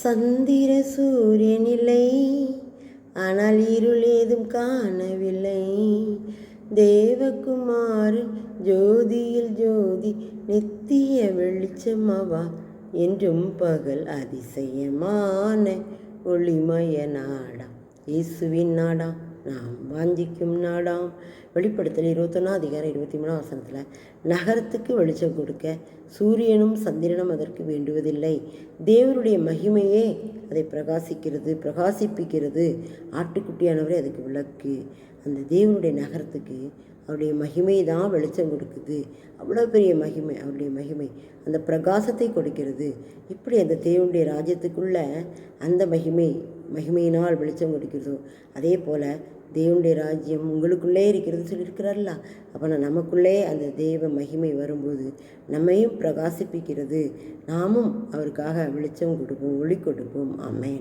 சந்திர சூரியனில்லை. ஆனால் இருள் ஏதும் காணவில்லை. தேவகுமாரன் ஜோதியில் ஜோதி நித்திய வெளிச்சமவா என்றும் பகல் அதிசயமான ஒளிமய நாடா. இயேசுவின் நாடா. நாம் வாஞ்சிக்கும் நாடாம். வெளிப்படுத்தல் இருபத்தொன்னா அதிகாரம் இருபத்தி மூணாம் வசனத்தில் நகரத்துக்கு வெளிச்சம் கொடுக்க சூரியனும் சந்திரனும் அதற்கு வேண்டுவதில்லை. தேவனுடைய மகிமையே அதை பிரகாசிக்கிறது பிரகாசிப்பிக்கிறது. ஆட்டுக்குட்டியானவரே அதுக்கு விளக்கு. அந்த தேவனுடைய நகரத்துக்கு அவருடைய மகிமை தான் வெளிச்சம் கொடுக்குது. அவ்வளோ பெரிய மகிமை அவருடைய மகிமை அந்த பிரகாசத்தை கொடுக்கிறது. இப்படி அந்த தேவனுடைய ராஜ்யத்துக்குள்ள அந்த மகிமை மகிமையினால் வெளிச்சம் கொடுக்கிறதோ அதே போல் தேவனுடைய ராஜ்யம் உங்களுக்குள்ளே இருக்கிறதுன்னு சொல்லியிருக்கிறார்ல. அப்போ நமக்குள்ளே அந்த தெய்வ மகிமை வரும்போது நம்மையும் பிரகாசிப்பிக்கிறது. நாமும் அவருக்காக வெளிச்சம் கொடுப்போம் ஒளி கொடுப்போம். ஆமென்.